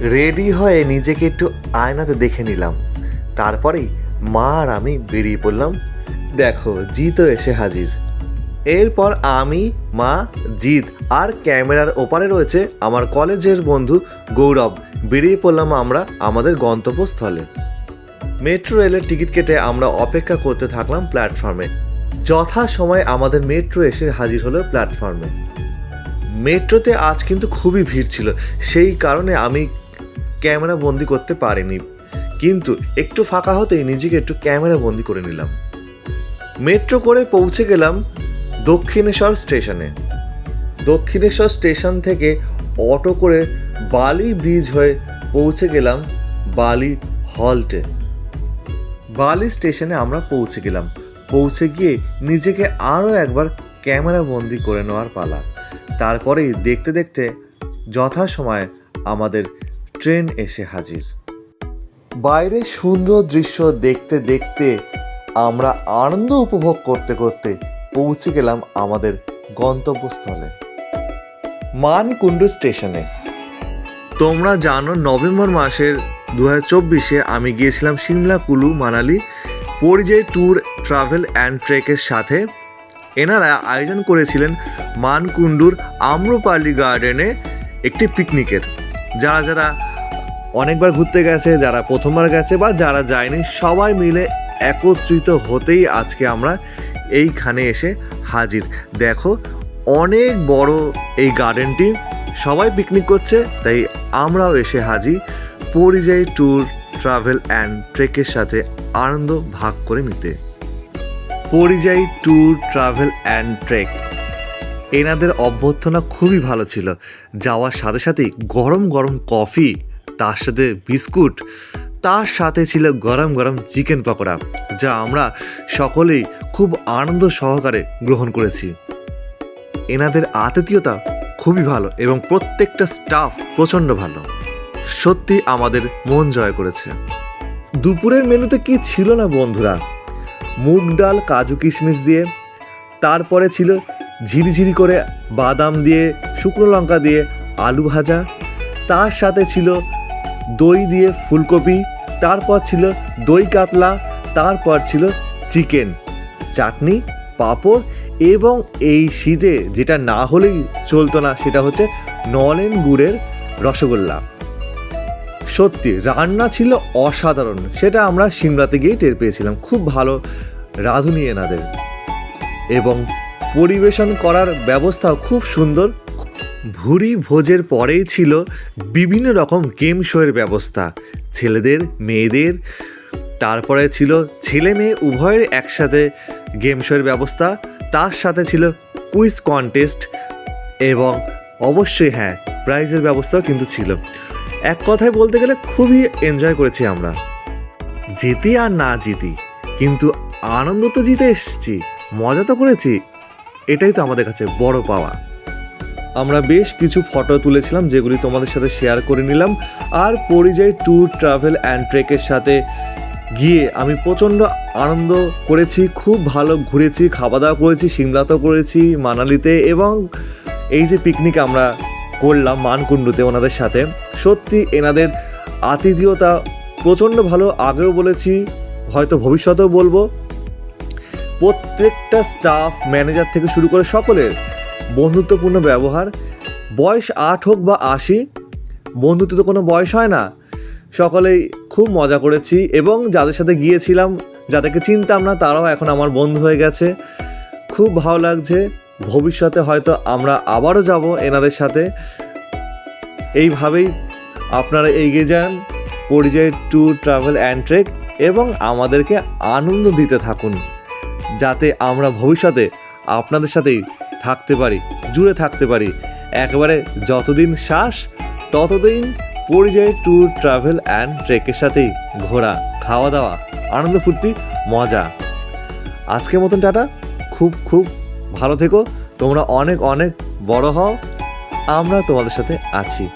Ready হয়ে নিজেকে একটু আয়নাতে দেখে নিলাম। তারপরেই মা আর আমি বেরিয়ে পড়লাম। দেখো, জিতও এসে হাজির। এরপর আমি, মা, জিৎ আর ক্যামেরার ওপারে রয়েছে আমার কলেজের বন্ধু গৌরব। বেরিয়ে পড়লাম আমরা আমাদের গন্তব্যস্থলে। মেট্রো রেলের টিকিট কেটে আমরা অপেক্ষা করতে থাকলাম প্ল্যাটফর্মে। যথা সময় আমাদের মেট্রো এসে হাজির হলো প্ল্যাটফর্মে। মেট্রোতে আজ কিন্তু খুবই ভিড় ছিল। সেই কারণে আমি ক্যামেরা বন্দি করতে পারিনি। কিন্তু একটু ফাঁকা হতেই নিজেকে একটু ক্যামেরা বন্দি করে নিলাম। মেট্রো করে পৌঁছে গেলাম দক্ষিণেশ্বর স্টেশনে। দক্ষিণেশ্বর স্টেশন থেকে অটো করে বালি ব্রিজ হয়ে পৌঁছে গেলাম বালি হল্টে। বালি স্টেশনে আমরা পৌঁছে গেলাম। পৌঁছে গিয়ে নিজেকে আরও একবার ক্যামেরা বন্দি করে নেওয়ার পালা। তারপরেই দেখতে দেখতে যথাসময়ে আমাদের ট্রেন এসে হাজির। বাইরে সুন্দর দৃশ্য দেখতে দেখতে আমরা আনন্দ উপভোগ করতে করতে পৌঁছে গেলাম আমাদের গন্তব্যস্থলে। মানকুণ্ডু স্টেশনে। তোমরা জানো, নভেম্বর মাসের দু চব্বিশে আমি গিয়েছিলাম সিমলা, কুলু, মানালি পরিযায়ী ট্যুর, ট্রাভেল অ্যান্ড ট্রেকের সাথে। এনারা আয়োজন করেছিলেন মানকুণ্ডুর আম্রপালি গার্ডেনে একটি পিকনিকের। যারা যারা অনেকবার ঘুরতে গেছে, যারা প্রথমবার গেছে বা যারা যায়নি, সবাই মিলে একত্রিত হতেই আজকে আমরা এইখানে এসে হাজির। দেখো, অনেক বড় এই গার্ডেনটি, সবাই পিকনিক করছে, তাই আমরাও এসে হাজির। পরিযায়ী ট্যুর ট্রাভেল অ্যান্ড ট্রেকের সাথে আনন্দ ভাগ করে নিতে। পরিযায়ী ট্যুর ট্রাভেল অ্যান্ড ট্রেক এনাদের অভ্যর্থনা খুবই ভালো ছিল। যাওয়ার সাথে সাথেই গরম গরম কফি তার সাথে বিস্কুট, তার সাথে ছিল গরম গরম চিকেন পকোড়া, যা আমরা সকলেই খুব আনন্দ সহকারে গ্রহণ করেছি। এনাদের আতিথেয়তা খুবই ভালো এবং প্রত্যেকটা স্টাফ প্রচণ্ড ভালো। সত্যি আমাদের মন জয় করেছে। দুপুরের মেনুতে কি ছিল না বন্ধুরা? মুগ ডাল, কাজু কিশমিশ দিয়ে, তারপরে ছিল ঝিরিঝিরি করে বাদাম দিয়ে, শুকনো লঙ্কা দিয়ে আলু ভাজা, তার সাথে ছিল দই দিয়ে ফুলকপি, তারপর ছিল দই কাতলা, তারপর ছিল চিকেন, চাটনি, পাঁপড় এবং এই শীতে যেটা না হলেই চলতো না সেটা হচ্ছে নলেন গুড়ের রসগোল্লা। সত্যি, রান্না ছিল অসাধারণ, সেটা আমরা সিমলাতে গিয়ে টের পেয়েছিলাম, খুব ভালো রাঁধুনি এনাদের। এবং পরিবেশন করার ব্যবস্থাও খুব সুন্দর ভুরি ভোজের পরেই ছিল বিভিন্ন রকম গেম শোয়ের ব্যবস্থা। ছেলেদের, মেয়েদের। তারপরে ছিল ছেলে মেয়ে উভয়ের একসাথে গেম শোয়ের ব্যবস্থা। তার সাথে ছিল কুইজ কন্টেস্ট এবং অবশ্যই হ্যাঁ প্রাইজের ব্যবস্থাও কিন্তু ছিল। এক কথায় বলতে গেলে খুবই এনজয় করেছি আমরা। জিতি আর না জিতি কিন্তু আনন্দ তো জিতে এসেছি, মজা তো করেছি। এটাই তো আমাদের কাছে বড় পাওয়া। আমরা বেশ কিছু ফটো তুলেছিলাম, যেগুলি তোমাদের সাথে শেয়ার করে নিলাম। আর পরিযায়ী ট্যুর ট্রাভেল অ্যান্ড ট্রেকের সাথে গিয়ে আমি প্রচণ্ড আনন্দ করেছি, খুব ভালো ঘুরেছি খাওয়া দাওয়া করেছি সিমলাতেও করেছি, মানালিতে এবং এই যে পিকনিক আমরা করলাম মানকুণ্ডুতে ওনাদের সাথে, সত্যি এনাদের আতিথেয়তা প্রচণ্ড ভালো। আগেও বলেছি, হয়তো ভবিষ্যতেও বলব। প্রত্যেকটা স্টাফ ম্যানেজার থেকে শুরু করে সকলের বন্ধুত্বপূর্ণ ব্যবহার। বয়স আট হোক বা আশি, বন্ধুত্ব তো কোনো বয়স হয় না। সকলেই খুব মজা করেছি এবং যাদের সাথে গিয়েছিলাম, যাদেরকে চিনতাম না, তারাও এখন আমার বন্ধু হয়ে গেছে। খুব ভালো লাগছে, ভবিষ্যতে হয়তো আমরা আবারও যাব এনাদের সাথে। এইভাবেই আপনারা এগিয়ে যান পরিযায়ী ট্যুর, ট্রাভেল অ্যান্ড ট্রেক এবং আমাদেরকে আনন্দ দিতে থাকুন। যাতে আমরা ভবিষ্যতে আপনাদের সাথেই থাকতে পারি, জুড়ে থাকতে পারি। একেবারে যতদিন শ্বাস, ততদিন পরিযায়ী ট্যুর ট্রাভেল অ্যান্ড ট্রেকের সাথেই ঘোরা খাওয়া দাওয়া আনন্দ ফুর্তি, মজা। আজকের মতন টাটা। খুব খুব ভালো থেকো। তোমরা অনেক অনেক বড় হও। আমরা তোমাদের সাথে আছি।